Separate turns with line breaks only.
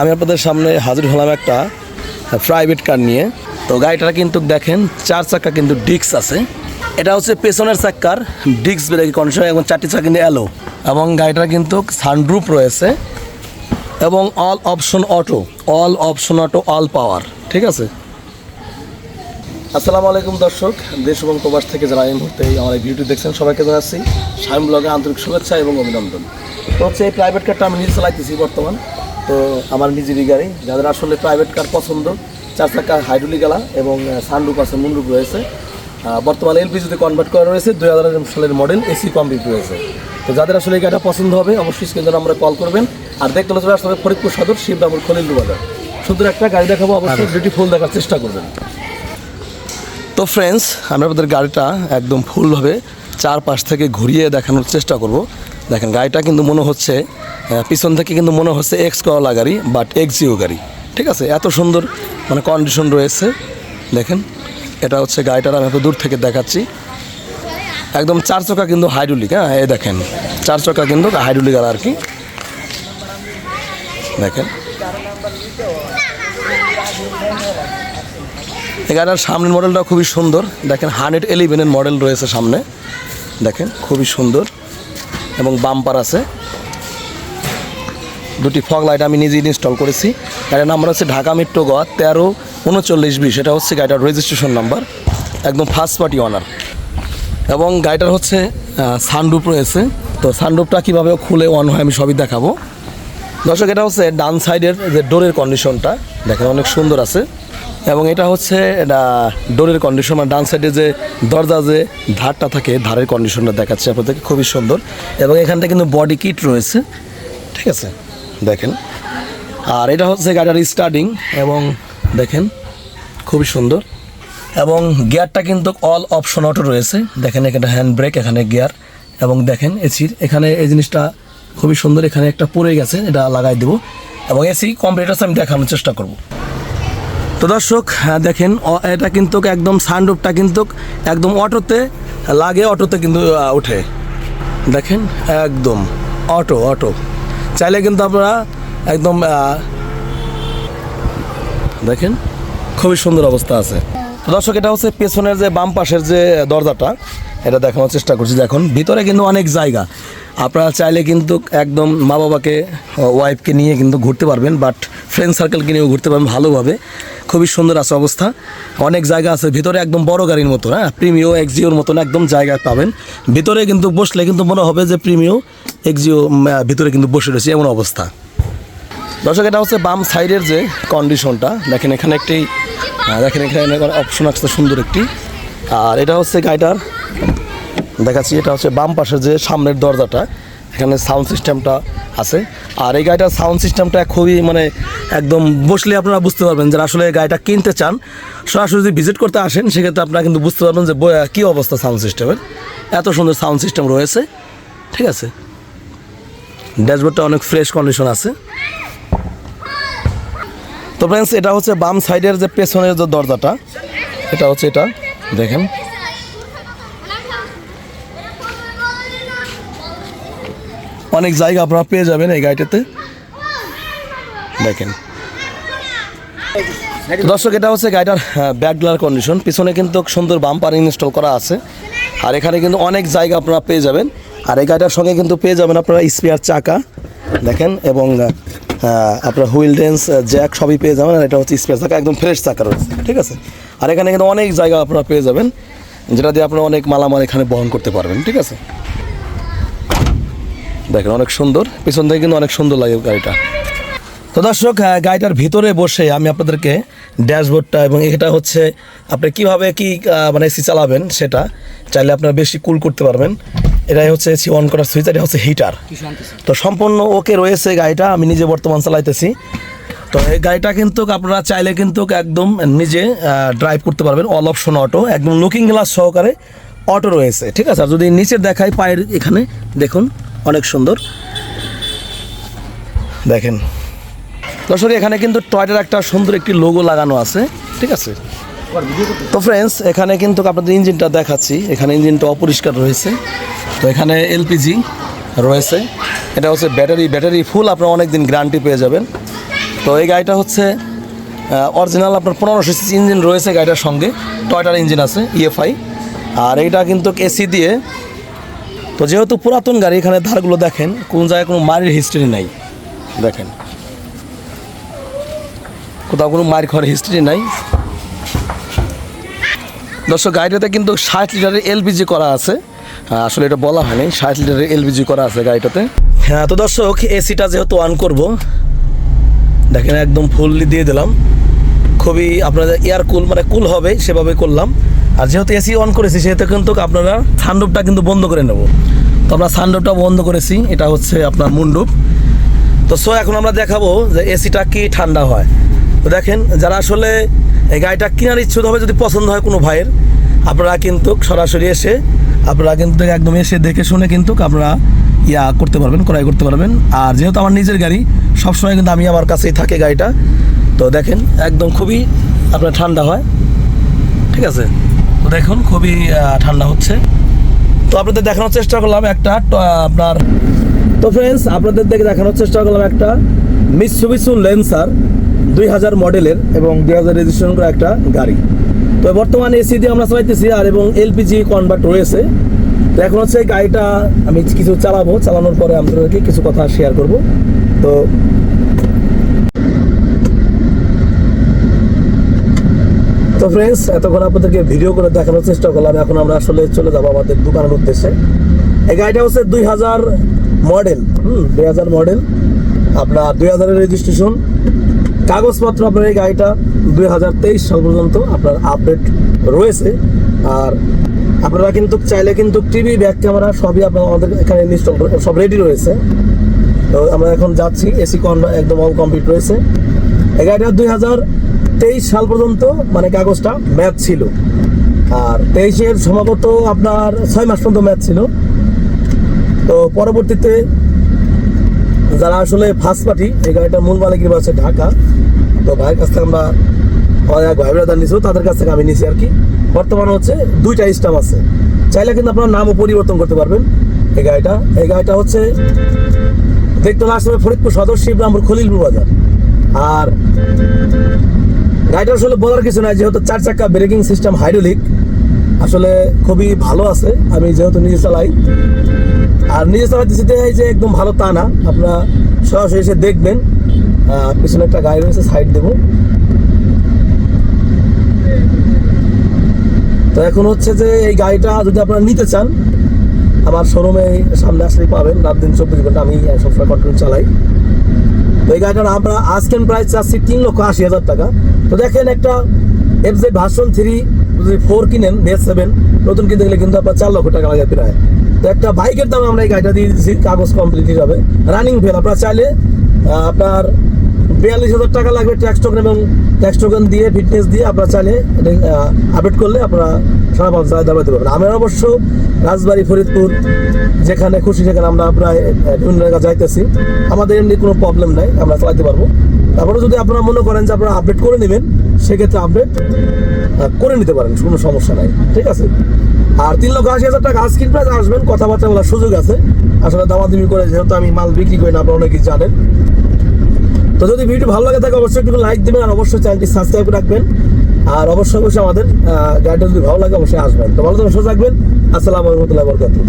আমি আপনাদের সামনে হাজির হলাম একটা প্রাইভেট কার নিয়ে। তো গাড়িটা কিন্তু দেখেন, চার চাকা কিন্তু ডিক্স আছে। এটা হচ্ছে পেছনের চাক্কার ডিক্স ব্রেক কন্ডিশন এবং চারটি চাকা কিন্তু অ্যালো এবং গাড়িটা কিন্তু সানরুপ রয়েছে, এবং all option auto all option auto all power ঠিক আছে? আসসালামু আলাইকুম দর্শক, দেশ এবং প্রবাস থেকে যারা এই মুহূর্তে আমার এই ভিডিওটি দেখছেন, সবাইকে জানাচ্ছি শাইম ব্লগে আন্তরিক শুভেচ্ছা এবং অভিনন্দন। তো হচ্ছে এই প্রাইভেট কারটা আমি নিজে চালাইতেছি বর্তমান। তো আমার নিজেরই গাড়ি যাদের আসলে প্রাইভেট কার পছন্দ চার চাকা হাইড্রোলিক গালা এবং সানরুপ আছে মুনরুপ রয়েছে। বর্তমানে এলপিজিতে কনভার্ট করা রয়েছে দুই হাজার সালের মডেল এসি কমপ্লিট রয়েছে। তো যাদের আসলে এই গাড়িটা পছন্দ হবে অবশ্যই স্ক্রিনে আমরা কল করবেন। আর দেখতে চলে আসলে ফরিদপুর সদর শিবরামুর খলিল বাজার। সুন্দর একটা গাড়ি দেখাবো অবশ্যই বিউটিফুল দেখার চেষ্টা করবেন। তো ফ্রেন্ডস আমরা আপনাদের গাড়িটা একদম ফুলভাবে চারপাশ থেকে ঘুরিয়ে দেখানোর চেষ্টা করব। দেখেন, গাড়িটা কিন্তু মনে হচ্ছে পিছন থেকে কিন্তু মনে হচ্ছে এক্স করলা গাড়ি বাট এক্সিও গাড়ি। ঠিক আছে? এত সুন্দর মানে কন্ডিশন রয়েছে। দেখেন, এটা হচ্ছে গাড়িটার আমি এত দূর থেকে দেখাচ্ছি। একদম চার চকা কিন্তু হাইড্রোলিক হ্যাঁ? এই দেখেন, চার চকা কিন্তু হাইড্রোলিক আর কি। দেখেন। এই গাড়িটার সামনের মডেলটা খুবই সুন্দর। দেখেন হান্ড্রেড এলিভেনের মডেল রয়েছে সামনে। দেখেন, খুবই সুন্দর। এবং বাম্পার আছে। দুটি ফগ লাইট আমি নিজে ইনস্টল করেছি। গাড়ির নাম্বার হচ্ছে ঢাকা মেট্রো গ তেরো উনচল্লিশ বিশ। এটা হচ্ছে গাড়িটার রেজিস্ট্রেশন নাম্বার একদম ফার্স্ট পার্টি অনার এবং গাড়িটার হচ্ছে সানরুপ রয়েছে। তো সানরুপটা কীভাবে খুলে অন হয় আমি সবই দেখাবো। দর্শক, এটা হচ্ছে ডান সাইডের যে ডোরের কন্ডিশনটা দেখেন অনেক সুন্দর আছে। এবং এটা হচ্ছে, এটা ডোরের কন্ডিশন মানে ডান সাইডে যে দরজা যে ধারটা থাকে, ধারের কন্ডিশনটা দেখাচ্ছে আপনাদেরকে, খুবই সুন্দর। এবং এখানটা কিন্তু বডি কিট রয়েছে, ঠিক আছে? দেখেন। আর এটা হচ্ছে গাড়ির স্টার্টিং এবং দেখেন, খুবই সুন্দর। এবং গিয়ারটা কিন্তু অল অপশন অটো রয়েছে। দেখেন, এখানে হ্যান্ড ব্রেক এখানে গিয়ার এবং দেখেন এসির এখানে এই জিনিসটা খুবই সুন্দর, এখানে একটা পড়ে গেছে, এটা লাগাই দেবো। এবং এসি কম্পিউটার আমি দেখানোর চেষ্টা করব। তো দর্শক হ্যাঁ, দেখেন এটা কিন্তু একদম সানরুফটা কিন্তু একদম অটোতে লাগে অটোতে কিন্তু ওঠে। দেখেন একদম অটো অটো। চাইলে কিন্তু আপনারা একদম দেখেন খুবই সুন্দর অবস্থা আছে। তো দর্শক, এটা হচ্ছে পেছনের যে বাম পাশের যে দরজাটা, এটা দেখানোর চেষ্টা করছি। দেখুন, ভিতরে কিন্তু অনেক জায়গা। আপনারা চাইলে কিন্তু একদম মা বাবাকে ওয়াইফকে নিয়ে কিন্তু ঘুরতে পারবেন বাট ফ্রেন্ড সার্কেলকে নিয়েও ঘুরতে পারবেন ভালোভাবে। খুবই সুন্দর আছে অবস্থা। অনেক জায়গা আছে, ভিতরে একদম বড় গাড়ির মতো হ্যাঁ? প্রিমিও এক্সিওর মতন একদম জায়গা পাবেন। ভিতরে কিন্তু বসলে কিন্তু মনে হবে যে প্রিমিও এক্সিও ভিতরে কিন্তু বসে রয়েছে এমন অবস্থা। দর্শক, এটা হচ্ছে বাম সাইডের যে কন্ডিশনটা দেখেন, এখানে একটি দেখেন, এখানে অপশন আছে সুন্দর একটি। আর এটা হচ্ছে গাড়িটার, দেখাচ্ছি, এটা হচ্ছে বাম পাশে যে সামনের দরজাটা, এখানে সাউন্ড সিস্টেমটা আছে। আর এই গাড়িটার সাউন্ড সিস্টেমটা খুবই মানে একদম বসলে আপনারা বুঝতে পারবেন যে আসলে গাড়িটা কিনতে চান। সরাসরি যদি ভিজিট করতে আসেন, সেক্ষেত্রে আপনারা কিন্তু বুঝতে পারবেন যে কী অবস্থা সাউন্ড সিস্টেমের এত সুন্দর সাউন্ড সিস্টেম রয়েছে, ঠিক আছে? ড্যাশবোর্ডটা অনেক ফ্রেশ কন্ডিশন আছে। তো ফ্রেন্ডস এটা হচ্ছে বাম সাইডের যে পেছনের যে দরজাটা, এটা হচ্ছে এটা, দেখেন। অনেক জায়গা আপনারা পেয়ে যাবেন এই গাড়িটাতে। দেখেন। দর্শক, এটা হচ্ছে গাড়িটার ব্যাকগ্লার কন্ডিশন পিছনে কিন্তু সুন্দর বাম্পার ইনস্টল করা আছে। আর এখানে কিন্তু অনেক জায়গা আপনারা পেয়ে যাবেন। আর এই গাড়িটার সঙ্গে কিন্তু পেয়ে যাবেন আপনারা স্পেয়ার চাকা। দেখেন, এবং আপনার হুইল ডেন্স জ্যাক সবই পেয়ে যাবেন, আর এটা হচ্ছে স্পেস চাকা একদম ফ্রেশ চাকা রয়েছে, ঠিক আছে? আর এখানে কিন্তু অনেক জায়গা আপনারা পেয়ে যাবেন, যেটা দিয়ে আপনারা অনেক মালামাল এখানে বহন করতে পারবেন, ঠিক আছে? দেখেন, অনেক সুন্দর, পিছন থেকে কিন্তু অনেক সুন্দর লাগে গাড়িটা। তো দর্শক গাড়িটার ভিতরে বসে আমি আপনাদেরকে ড্যাশবোর্ডটা এবং এটা হচ্ছে আপনি কীভাবে কি মানে এসি চালাবেন সেটা চাইলে আপনারা বেশি কুল করতে পারবেন। এটাই হচ্ছে এসি অন করার সুইচ এটা হচ্ছে হিটার। তো সম্পূর্ণ ওকে রয়েছে গাড়িটা আমি নিজে বর্তমান চালাইতেছি। তো এই গাড়িটা কিন্তু আপনারা চাইলে কিন্তু একদম নিজে ড্রাইভ করতে পারবেন অল অপশন অটো একদম লুকিং গ্লাস সহকারে অটো রয়েছে ঠিক আছে? আর যদি নিচে দেখাই পায়ের এখানে দেখুন অনেক সুন্দর। দেখেন। দর্শক, এখানে কিন্তু টয়টার একটা সুন্দর একটি লোগো লাগানো আছে, ঠিক আছে? তো ফ্রেন্ডস এখানে কিন্তু আপনাদের ইঞ্জিনটা দেখাচ্ছি। এখানে ইঞ্জিনটা অপরিষ্কার রয়েছে। তো এখানে এলপিজি রয়েছে। এটা হচ্ছে ব্যাটারি ব্যাটারি ফুল আপনারা অনেক দিন গ্যারান্টি পেয়ে যাবেন। তো এই গাড়িটা হচ্ছে অরিজিনাল আপনার পনেরোশো সিসি ইঞ্জিন রয়েছে গাড়িটার সঙ্গে। টয়টার ইঞ্জিন আছে ইএফআই আর এইটা কিন্তু এসি দিয়ে। তো যেহেতু পুরাতন গাড়ি, এখানে ধারগুলো দেখেন, কোন জায়গায় কোনো মারির হিস্ট্রি নাই। দেখেন। কোথাও কোনো মার খাওয়ার হিস্ট্রি নাই। দর্শক, গাড়িটাতে কিন্তু ষাট লিটারের এলপিজি করা আছে। আসলে এটা বলা হয়নি, ষাট লিটারের এলপিজি করা আছে গাড়িটাতে। হ্যাঁ তো দর্শক, এসিটা যেহেতু অন করব, দেখেন একদম ফুললি দিয়ে দিলাম। খুবই আপনাদের এয়ার কুল মানে কুল হবে, সেভাবে করলাম। আর যেহেতু এসি অন করেছি, সেহেতু কিন্তু আপনারা সানরুপটা কিন্তু বন্ধ করে নেব। তো আমরা সানরুপটা বন্ধ করেছি, এটা হচ্ছে আপনার মুন্ডুপ তো সো এখন আমরা দেখাবো যে এসিটা কি ঠান্ডা হয়। তো দেখেন, যারা আসলে এই গাড়িটা কেনার ইচ্ছুক হবে, যদি পছন্দ হয় কোনো ভাইয়ের, আপনারা কিন্তু সরাসরি এসে, আপনারা কিন্তু একদম এসে দেখে শুনে কিন্তু আপনারা ইয়া করতে পারবেন, ক্রয় করতে পারবেন। আর যেহেতু আমার নিজের গাড়ি, সবসময় কিন্তু আমি আমার কাছেই থাকে গাড়িটা। তো দেখেন, একদম খুবই আপনার ঠান্ডা হয়। ঠিক আছে? তো দেখুন, খুবই ঠান্ডা হচ্ছে। তো আপনাদের দেখানোর চেষ্টা করলাম একটা আপনার তো ফ্রেন্ডস আপনাদের দেখে দেখানোর চেষ্টা করলাম একটা মিসুবিসু লেন্সার দুই হাজার মডেলের এবং দুই হাজার রেজিস্ট্রেশন করা একটা গাড়ি। তো বর্তমানে এসি দিয়ে আমরা চালাইতেছি আর এবং এলপিজি কনভার্ট রয়েছে। তো এখন হচ্ছে গাড়িটা আমি কিছু চালাবো, চালানোর পরে আপনাদেরকে কিছু কথা শেয়ার করব। তো তো ফ্রেন্ডস এতক্ষণ আপনাদেরকে ভিডিও করে দেখানোর চেষ্টা করলাম। এখন আমরা আসলে চলে যাব আমাদের দোকানের উদ্দেশ্যে। এই গাড়িটা হচ্ছে দুই হাজার মডেল। হুম, দুই হাজার মডেল। আপনার দুই হাজারের রেজিস্ট্রেশন। কাগজপত্র আপনার এই গাড়িটা দুই হাজার তেইশ সাল পর্যন্ত আপনার আপডেট রয়েছে। আর আপনারা কিন্তু চাইলে কিন্তু টিভি ব্যাক ক্যামেরা সবই আপনার আমাদের এখানে সব রেডি রয়েছে। তো আমরা এখন যাচ্ছি এসি একদম অল কমপ্লিট রয়েছে। এই গাড়িটা দুই হাজার তেইশ সাল পর্যন্ত মানে কাগজটা ম্যাচ ছিল। আর তেইশের সম্ভবত আপনার ছয় মাস পর্যন্ত ম্যাচ ছিল। তো পরবর্তীতে যারা আসলে ফার্স্ট পার্টি এই গাড়িটা মূল মালিকের আছে ঢাকা। তো ভাইয়ের কাছ থেকে আমরা এক ভাই ব্রাদার নিয়েছিল তাদের কাছ থেকে আমি নিয়েছি আর কি। বর্তমানে হচ্ছে দুইটা স্টাম আছে। চাইলে কিন্তু আপনার নামও পরিবর্তন করতে পারবেন এই গাড়িটা। এই গাড়িটা হচ্ছে, দেখতে আসলে ফরিদপুর সদর শিবরামপুর খলিলপুর বাজার। আর গাড়িটা আসলে বলার কিছু নাই, যেহেতু চার চাকা ব্রেকিং সিস্টেম হাইড্রোলিক আসলে খুবই ভালো আছে। আমি যেহেতু নিজে চালাই। আর নিজে চালাতেছি যে এই যে একদম ভালো তা না। আপনারা সরাসরি এসে দেখবেন। পিছনে একটা গাড়ি রয়েছে সাইড দেবো। তো এখন হচ্ছে যে এই গাড়িটা যদি আপনারা নিতে চান, আমার শোরুমে সামনে আসলেই পাবেন। রাত দিন চব্বিশ ঘণ্টা আমি সবসময় কন্টিনিউ চালাই। তো এই গাড়িটার আমরা আজকের প্রাইস চাচ্ছি তিন লক্ষ আশি হাজার টাকা। তো দেখেন একটা এফ জেড ভার্সন থ্রি যদি ফোর কিনেন বেস সেভেন নতুন কিনতে গেলে কিন্তু আপনার চার লক্ষ টাকা লাগে প্রায়। তো একটা বাইকের দামে আমরা এই গাড়িটা দিয়ে দিচ্ছি কাগজ কমপ্লিট হবে রানিং ফেল আপনার চাইলে আপনার বিয়াল্লিশ হাজার টাকা লাগবে ট্যাক্স টোকেন এবং ট্যাক্স টোকেন দিয়ে ফিটনেস দিয়ে আপনারা চাইলে আপডেট করলে আপনারা সারা পাঁচ হাজার দাবাতে পারবেন। আমরা অবশ্য রাজবাড়ি, ফরিদপুর, যেখানে খুশি, সেখানে আমরা প্রায় বিভিন্ন জায়গায় যাইতেছি। আমাদের এমনি কোনো প্রবলেম নাই, আমরা চালাতে পারব। তারপরে যদি আপনারা মনে করেন যে আপনারা আপডেট করে নেবেন, সেক্ষেত্রে আপডেট করে নিতে পারেন, কোনো সমস্যা নাই। ঠিক আছে? আর তিন লক্ষ আশি হাজার টাকা আজকের প্রাইস আসবেন, কথাবার্তা বলার সুযোগ আছে। আসলে দামাদামি করে যেহেতু আমি মাল বিক্রি করি না, আপনারা অনেকেই জানেন। তো যদি ভিডিও ভালো লাগে থাকে, অবশ্যই একটু লাইক দেবেন আর অবশ্যই চ্যানেলটি সাবস্ক্রাইব রাখবেন। আর অবশ্যই অবশ্যই আমাদের গাড়িটা যদি ভালো লাগে, অবশ্যই আসবেন। তো ভালো থাকবেন, সুস্থ থাকবেন। আসসালামু আলাইকুম বরকাতুহ।